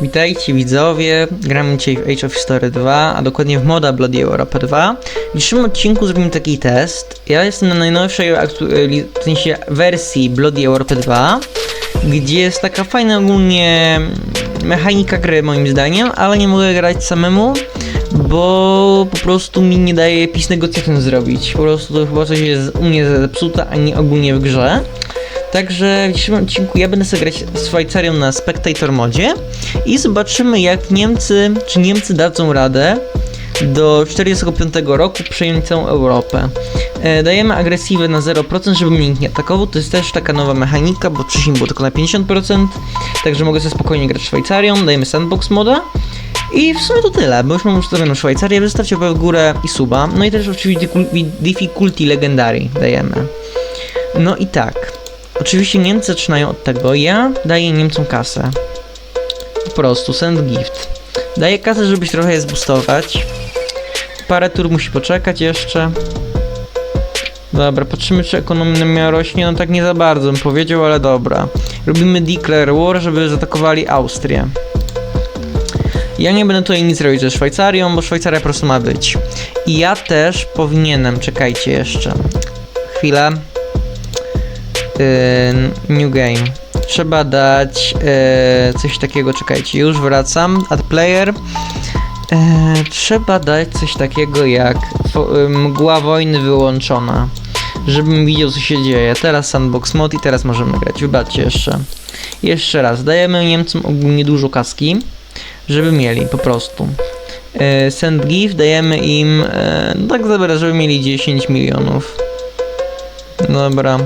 Witajcie widzowie, gramy dzisiaj w Age of History 2, a dokładnie w moda Bloody Europa 2. W dzisiejszym odcinku zrobimy taki test. Ja jestem na najnowszej w sensie wersji Bloody Europa 2, gdzie jest taka fajna ogólnie mechanika gry moim zdaniem, ale nie mogę grać samemu, bo po prostu mi nie daje PiS negocjacją zrobić. Po prostu to chyba coś jest u mnie zepsute, a nie ogólnie w grze. Także w dzisiejszym odcinku ja będę sobie grać z Szwajcarią na Spectator modzie i zobaczymy jak Niemcy, czy Niemcy dadzą radę do 45 roku przejąć całą Europę. E, dajemy agresywę na 0%, żeby mnie nikt nie atakował, to jest też taka nowa mechanika, bo wcześniej było tylko na 50%, także mogę sobie spokojnie grać Szwajcarią, dajemy sandbox moda. I w sumie to tyle, bo już mam ustawioną Szwajcarię, wystawcie w górę i suba, no i też oczywiście difficul- difficulty legendary dajemy. No i tak, Oczywiście Niemcy zaczynają od tego. Ja daję Niemcom kasę. Po prostu, send gift. Daję kasę, żeby się trochę je zboostować. Parę tur musi poczekać jeszcze. Dobra, patrzymy czy ekonomia rośnie. No tak nie za bardzo bym powiedział, ale dobra. Robimy declare war, żeby zaatakowali Austrię. Ja nie będę tutaj nic robić ze Szwajcarią, bo Szwajcaria po prostu ma być. I ja też powinienem, czekajcie jeszcze. Chwilę. New game. Trzeba dać yy, coś takiego, czekajcie, już wracam. Add player. Yy, trzeba dać coś takiego jak yy, mgła wojny wyłączona. Żebym widział co się dzieje. Teraz sandbox mod i teraz możemy grać. Wybaczcie jeszcze. Jeszcze raz. Dajemy Niemcom ogólnie dużo kaski, żeby mieli po prostu. Yy, send gift dajemy im, no tak dobra, żeby mieli 10 milionów. Dobra.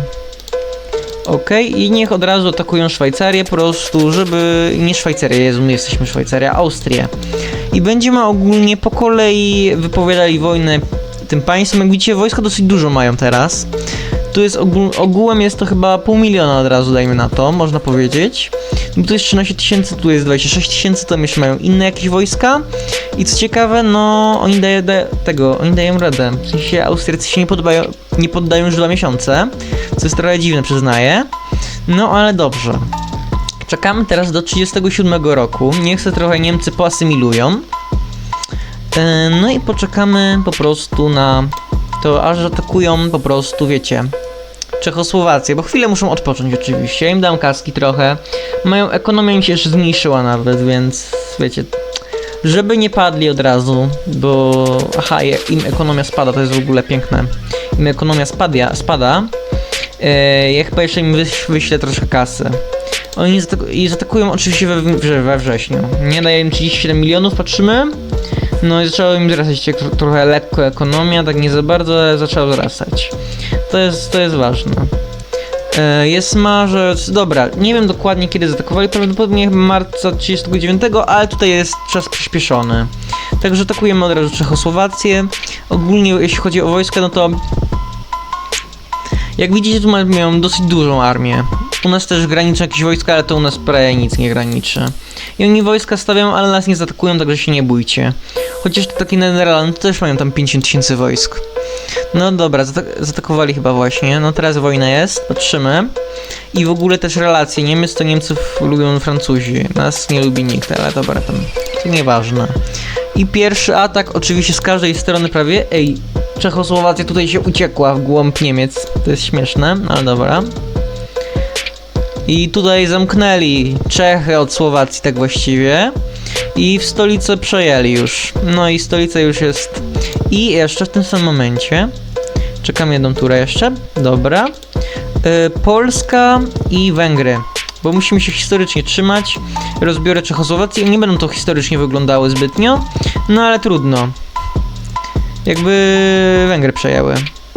Okej, i niech od razu atakują Szwajcarię po prostu, żeby... Nie Szwajcarię, Jezu, my jesteśmy Szwajcaria, Austrię. I będziemy ogólnie po kolei wypowiadali wojnę tym państwom. Jak widzicie, wojska dosyć dużo mają teraz. Tu jest ogół, ogółem jest to chyba pół miliona od razu, dajmy na to, można powiedzieć. No tu jest 13 tysięcy, tu jest 26 tysięcy, tam jeszcze mają inne jakieś wojska. I co ciekawe, no oni dają da, tego, oni dają radę. W sensie Austriacy się nie poddają, nie poddają już dwa miesiące, co jest trochę dziwne, przyznaję. No ale dobrze. Czekamy teraz do 37 roku. Niech se trochę Niemcy poasymilują. E, No i poczekamy po prostu na to, aż atakują po prostu, wiecie, Czechosłowację, bo chwilę muszą odpocząć oczywiście. Ja im dam kaski trochę. Mają ekonomia im się jeszcze zmniejszyła nawet, więc wiecie, żeby nie padli od razu, bo aha, im ekonomia spada, to jest w ogóle piękne. Im ekonomia spada, spada e, ja chyba jeszcze im wyś, wyślę troszkę kasy. Oni zatak- i zaatakują oczywiście we, we wrześniu. Nie daję im 37 milionów, patrzymy. No i zaczęło im wzrastać tro- trochę lekko ekonomia, tak nie za bardzo, ale zaczęło wzrastać. To jest, to jest ważne. E, Jest marzec, dobra, nie wiem dokładnie kiedy zaatakowali, prawdopodobnie marca 39, ale tutaj jest czas przyspieszony. Także atakujemy od razu Czechosłowację. Ogólnie jeśli chodzi o wojska, no to jak widzicie tu ma- mają dosyć dużą armię. U nas też graniczą jakieś wojska, ale to u nas prawie nic nie graniczy. I oni wojska stawiają, ale nas nie zaatakują, także się nie bójcie. Chociaż te takie Nederlandy też mają tam 50 tysięcy wojsk. No dobra, zaatakowali chyba właśnie. No teraz wojna jest, patrzymy. I w ogóle też relacje. Niemiec to Niemców lubią Francuzi. Nas nie lubi nikt, ale dobra, tam to nieważne. I pierwszy atak oczywiście z każdej strony prawie. Ej, Czechosłowacja tutaj się uciekła w głąb Niemiec. To jest śmieszne, ale dobra. I tutaj zamknęli Czechy od Słowacji tak właściwie. I w stolicę przejęli już. No i stolica już jest. I jeszcze w tym samym momencie. Czekam jedną turę jeszcze. Dobra. Y, Polska i Węgry. Bo musimy się historycznie trzymać. Rozbiorę Czechosłowację. Nie będą to historycznie wyglądały zbytnio. No ale trudno. Jakby Węgry przejęły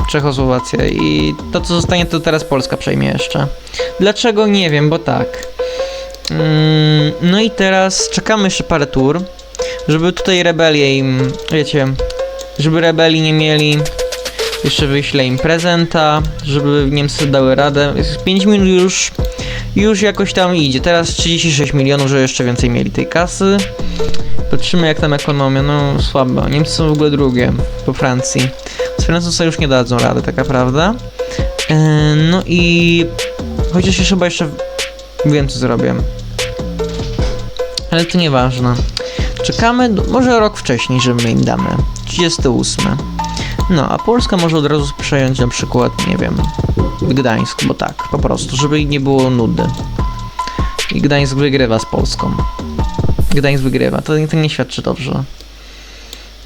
Czechosłowację. I to co zostanie to teraz Polska przejmie jeszcze. Dlaczego? Nie wiem, bo tak. Mm, no i teraz czekamy jeszcze parę tur, żeby tutaj rebelię im, wiecie, żeby rebelii nie mieli. Jeszcze wyślę im prezenta, żeby Niemcy dały radę. Jest 5 minut już, już jakoś tam idzie. Teraz 36 milionów, żeby jeszcze więcej mieli tej kasy. Patrzymy jak tam ekonomia, no słabo. Niemcy są w ogóle drugie po Francji. Sobie już nie dadzą rady, taka prawda. Yy, no i chociaż jeszcze chyba jeszcze wiem co zrobię. Ale to nieważne. Czekamy, może rok wcześniej, że my im damy. 38. No, a Polska może od razu przejąć na przykład, nie wiem, Gdańsk, bo tak, po prostu, żeby nie było nudy. I Gdańsk wygrywa z Polską. Gdańsk wygrywa, to, to nie świadczy dobrze.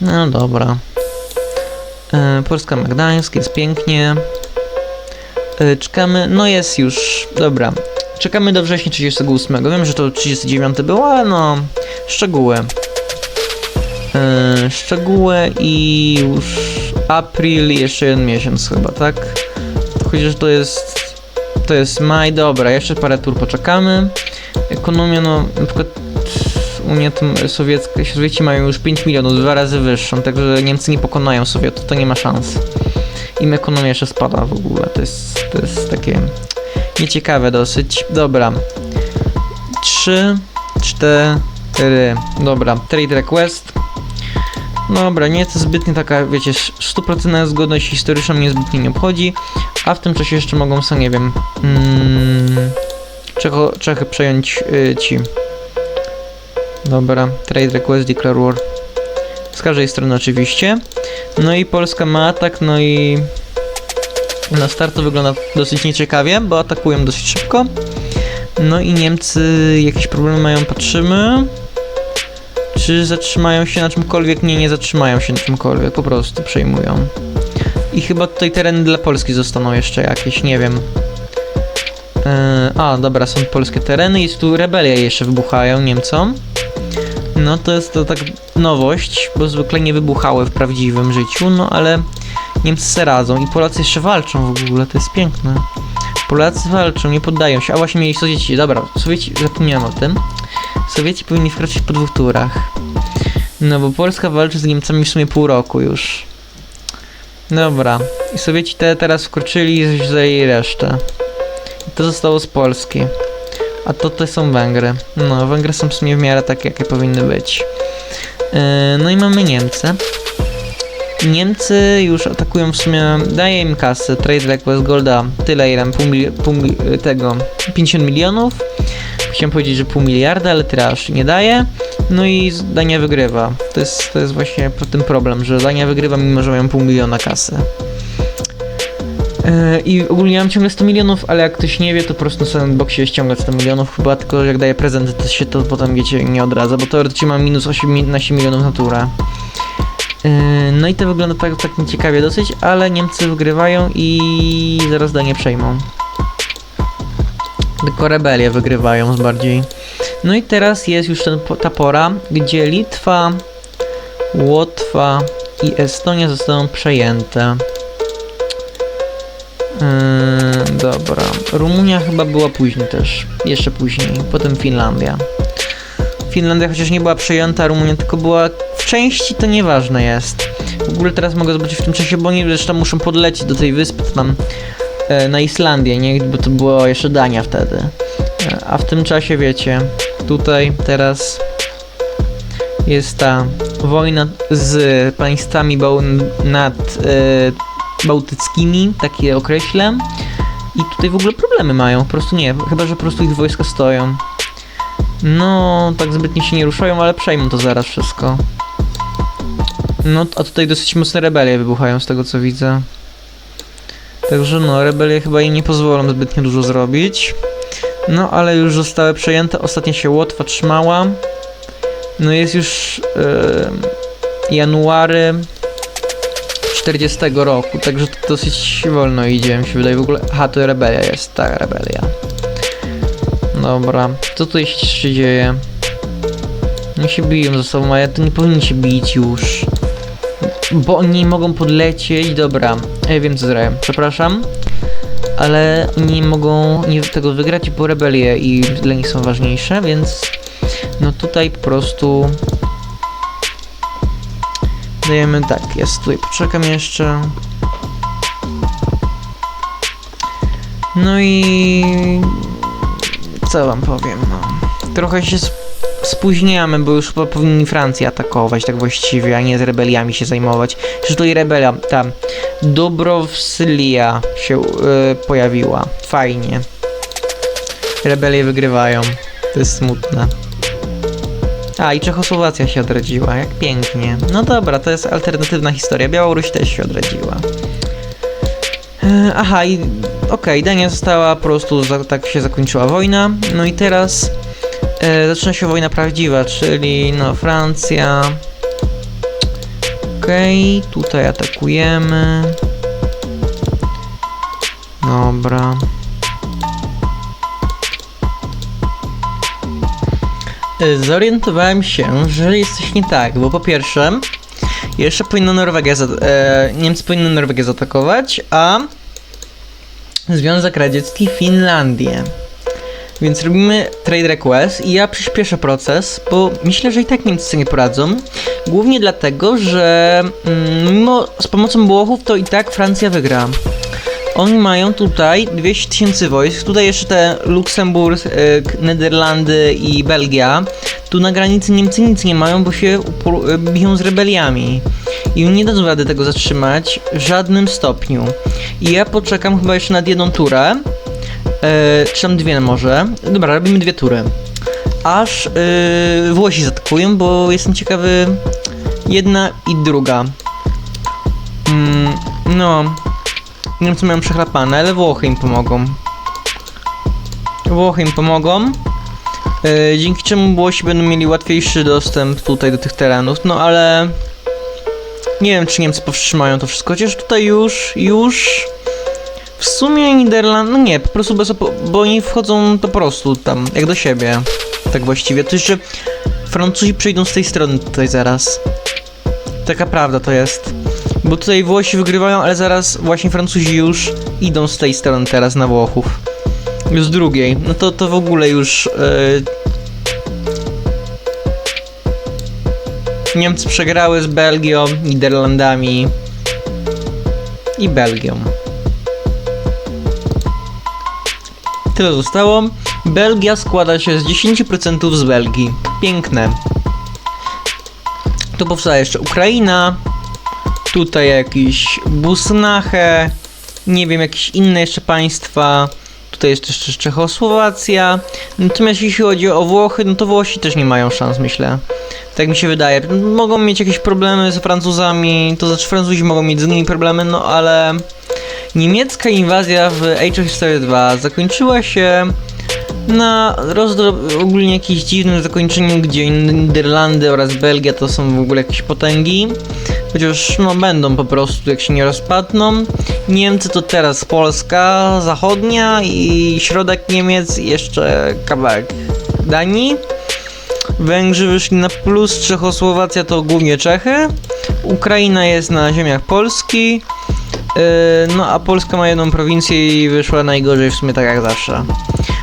No dobra. E, Polska ma Gdańsk, jest pięknie. E, czekamy, no jest już, dobra. Czekamy do września 38. Wiem, że to 39 było, ale no, szczegóły. E, szczegóły i już april, jeszcze jeden miesiąc chyba, tak? Chociaż to jest, to jest maj, dobra, jeszcze parę tur poczekamy. Ekonomia, no, na przykład Unia Sowiecka, Sowieci mają już 5 milionów, dwa razy wyższą, także Niemcy nie pokonają Sowietów, to nie ma szans. Im ekonomia jeszcze spada w ogóle, to jest, to jest takie nieciekawe dosyć. Dobra. 3, 4, dobra, trade request. Dobra, nie jest to zbytnie taka, wiecie, 100% zgodność historyczna mnie zbytnio nie obchodzi, a w tym czasie jeszcze mogą sobie, nie wiem, mm, Czecho, Czechy przejąć y, ci. Dobra, trade request, declare war. Z każdej strony oczywiście. No i Polska ma atak, no i na start to wygląda dosyć nieciekawie, bo atakują dosyć szybko. No i Niemcy jakieś problemy mają, patrzymy. Czy zatrzymają się na czymkolwiek? Nie, nie zatrzymają się na czymkolwiek, po prostu przejmują. I chyba tutaj tereny dla Polski zostaną jeszcze jakieś, nie wiem. Eee, a, dobra, są polskie tereny, jest tu rebelie jeszcze wybuchają Niemcom. No to jest to tak nowość, bo zwykle nie wybuchały w prawdziwym życiu, no ale Niemcy se radzą i Polacy jeszcze walczą w ogóle, to jest piękne. Polacy walczą, nie poddają się, a właśnie mieli Sowieci, dobra, Sowieci, zapomniałem o tym. Sowieci powinni wkroczyć po dwóch turach. No bo Polska walczy z Niemcami w sumie pół roku już. Dobra, i Sowieci te teraz wkroczyli i zajęli resztę. I to zostało z Polski. A to te są Węgry. No, Węgry są w sumie w miarę takie, jakie powinny być. Yy, no i mamy Niemcy. Niemcy już atakują w sumie, daje im kasę, trade request golda, tyle ile, pół, pół tego, 50 milionów. Chciałem powiedzieć, że pół miliarda, ale tiraż nie daje. No i Dania wygrywa. To jest, to jest właśnie ten problem, że Dania wygrywa mimo, że mają pół miliona kasy. Yy, I ogólnie mam ciągle 100 milionów, ale jak ktoś nie wie, to po prostu na sandboxie ściąga 100 milionów, chyba tylko jak daje prezenty, to się to potem, wiecie, nie odradza, bo teoretycznie mam minus 18 milionów na turę. Yy, No i to wygląda tak, tak nieciekawie dosyć, ale Niemcy wygrywają i zaraz Danię przejmą. Tylko rebelie wygrywają bardziej. No i teraz jest już ten, ta pora, gdzie Litwa, Łotwa i Estonia zostaną przejęte. Yy, dobra. Rumunia chyba była później też. Jeszcze później. Potem Finlandia. Finlandia chociaż nie była przejęta, Rumunia tylko była w części, to nieważne jest. W ogóle teraz mogę zobaczyć w tym czasie, bo oni zresztą muszą podlecieć do tej wyspy tam e, na Islandię, nie? Bo to było jeszcze Dania wtedy. E, a w tym czasie wiecie, tutaj teraz jest ta wojna z państwami nad e, bałtyckimi, takie określę. I tutaj w ogóle problemy mają, po prostu nie, chyba że po prostu ich wojska stoją. No, tak zbytnio się nie ruszają, ale przejmą to zaraz wszystko. No, a tutaj dosyć mocne rebelie wybuchają z tego co widzę. Także no, rebelie chyba im nie pozwolą zbytnio dużo zrobić. No, ale już zostały przejęte. Ostatnio się Łotwa trzymała. No jest już e, january 40 roku, także to dosyć wolno idzie, mi się wydaje w ogóle. Aha, to rebelia jest, ta rebelia. Dobra, co tutaj się dzieje? Nie się biją ze sobą, ale to nie powinni się bić już. Bo oni mogą podlecieć, dobra, ja wiem co zrobię, przepraszam. Ale nie mogą nie tego wygrać, bo rebelie i dla nich są ważniejsze, więc no tutaj po prostu dajemy tak, jest tutaj, poczekam jeszcze. No i co wam powiem, no. Trochę się sp- spóźniamy, bo już chyba powinni Francję atakować tak właściwie, a nie z rebeliami się zajmować. Że tutaj rebelia, ta Dobrowslia się y, pojawiła. Fajnie. Rebelie wygrywają. To jest smutne. A, i Czechosłowacja się odrodziła, jak pięknie. No dobra, to jest alternatywna historia. Białoruś też się odrodziła. E, Aha, i okej, Dania została po prostu, za, tak się zakończyła wojna. No i teraz e, zaczyna się wojna prawdziwa, czyli no Francja. Okej, tutaj atakujemy. Dobra. Zorientowałem się, że jest coś nie tak, bo po pierwsze, jeszcze powinna Norwegia, e, Niemcy powinny Norwegię zaatakować, a Związek Radziecki Finlandię. Więc robimy trade request i ja przyspieszę proces, bo myślę, że i tak Niemcy nie poradzą. Głównie dlatego, że mm, mimo z pomocą Włochów to i tak Francja wygra. Oni mają tutaj 200 tysięcy wojsk, tutaj jeszcze te Luksemburg, e, Niderlandy i Belgia. Tu na granicy Niemcy nic nie mają, bo się e, biją z rebeliami. I nie dadzą rady tego zatrzymać w żadnym stopniu. I ja poczekam chyba jeszcze nad jedną turę. E, czy tam dwie może. Dobra, robimy dwie tury. Aż e, Włosi zaatakują, bo jestem ciekawy jedna i druga. Mm, no, Niemcy mają przechlapane, ale Włochy im pomogą. Włochy im pomogą. E, dzięki czemu Włosi będą mieli łatwiejszy dostęp tutaj do tych terenów. No ale nie wiem, czy Niemcy powstrzymają to wszystko, chociaż tutaj już, już w sumie Niderland, no nie, po prostu bez bo oni wchodzą po prostu tam, jak do siebie. Tak właściwie. To jeszcze Francuzi przyjdą z tej strony tutaj zaraz. Taka prawda to jest. Bo tutaj Włosi wygrywają, ale zaraz właśnie Francuzi już idą z tej strony teraz na Włochów. Z drugiej. No to, to w ogóle już... Yy... Niemcy przegrały z Belgią, Niderlandami i Belgią. Tyle zostało. Belgia składa się z 10% z Belgii. Piękne. Tu powstała jeszcze Ukraina. Tutaj jakiś Busnache. Nie wiem, jakieś inne jeszcze państwa. Tutaj jest jeszcze Czechosłowacja. Natomiast jeśli chodzi o Włochy, no to Włosi też nie mają szans, myślę. Tak mi się wydaje. Mogą mieć jakieś problemy z Francuzami, to znaczy Francuzi mogą mieć z nimi problemy, no ale niemiecka inwazja w Age of History 2 zakończyła się na rozdro- ogólnie jakimś dziwnym zakończeniu, gdzie Niderlandy oraz Belgia to są w ogóle jakieś potęgi. Chociaż no będą po prostu, jak się nie rozpadną. Niemcy to teraz Polska zachodnia i środek Niemiec i jeszcze kawałek Danii. Węgrzy wyszli na plus, Czechosłowacja to głównie Czechy. Ukraina jest na ziemiach Polski. Yy, no a Polska ma jedną prowincję i wyszła najgorzej w sumie tak jak zawsze.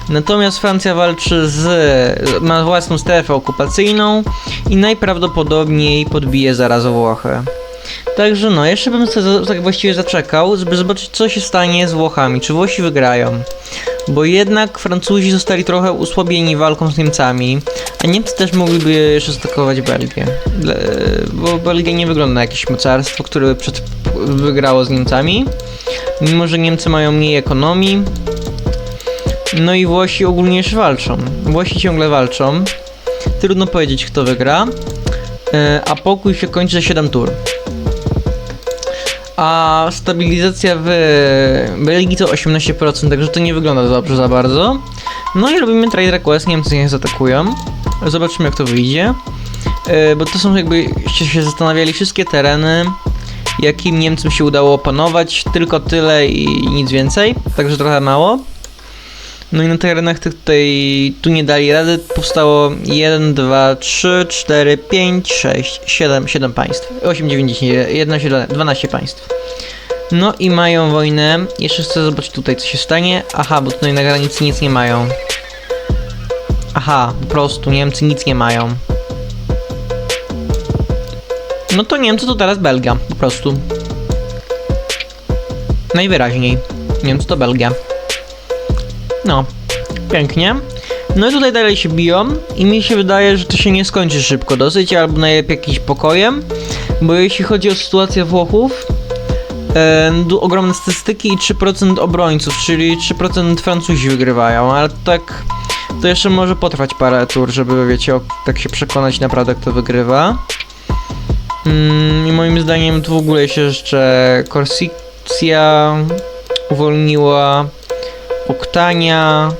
Natomiast Francja walczy z. ma własną strefę okupacyjną i najprawdopodobniej podbije zaraz Włochy. Także no, jeszcze bym sobie tak właściwie zaczekał, żeby zobaczyć co się stanie z Włochami, czy Włosi wygrają. Bo jednak Francuzi zostali trochę usłabieni walką z Niemcami, a Niemcy też mogliby jeszcze zaatakować Belgię. Bo Belgia nie wygląda na jakieś mocarstwo, które przed, wygrało z Niemcami. Mimo, że Niemcy mają mniej ekonomii, no i Włosi ogólnie jeszcze walczą. Włosi ciągle walczą. Trudno powiedzieć, kto wygra. E, A pokój się kończy za 7 tur. A stabilizacja w Belgii to 18%, także to nie wygląda dobrze za bardzo. No i robimy trade request, Niemcy niech zaatakują. Zobaczymy jak to wyjdzie. E, Bo to są jakby, się zastanawiali wszystkie tereny, jakim Niemcom się udało opanować. Tylko tyle i nic więcej, także trochę mało. No i na terenach tych tutaj tu nie dali rady. Powstało 1, 2, 3, 4, 5, 6, 7, 7 państw. 8, 9, 10, 11, 12 państw. No i mają wojnę. Jeszcze chcę zobaczyć tutaj co się stanie. Aha, bo tutaj na granicy nic nie mają. Aha, po prostu Niemcy nic nie mają. No to Niemcy to teraz Belgia, po prostu. Najwyraźniej. Niemcy to Belgia. No, pięknie. No i tutaj dalej się biją i mi się wydaje, że to się nie skończy szybko dosyć, albo najlepiej jakimś pokojem, bo jeśli chodzi o sytuację Włochów, e, ogromne statystyki i 3% obrońców, czyli 3% Francuzi wygrywają, ale tak to jeszcze może potrwać parę tur, żeby, wiecie, o, tak się przekonać naprawdę, kto wygrywa. Mm, I moim zdaniem tu w ogóle się jeszcze Corsicja uwolniła, Oktania,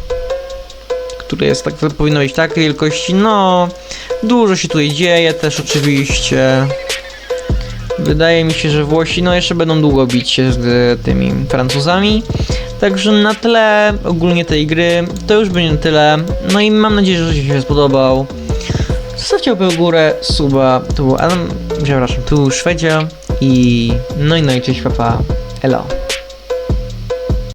który jest tak, powinno być takiej wielkości, no, dużo się tutaj dzieje też oczywiście. Wydaje mi się, że Włosi no jeszcze będą długo bić się z tymi Francuzami. Także na tle ogólnie tej gry to już będzie tyle. No i mam nadzieję, że się spodobał. Zostawcie łapę w górę, suba. Tu Adam, przepraszam, tu był Szwedzia i no i no i cześć papa. Elo.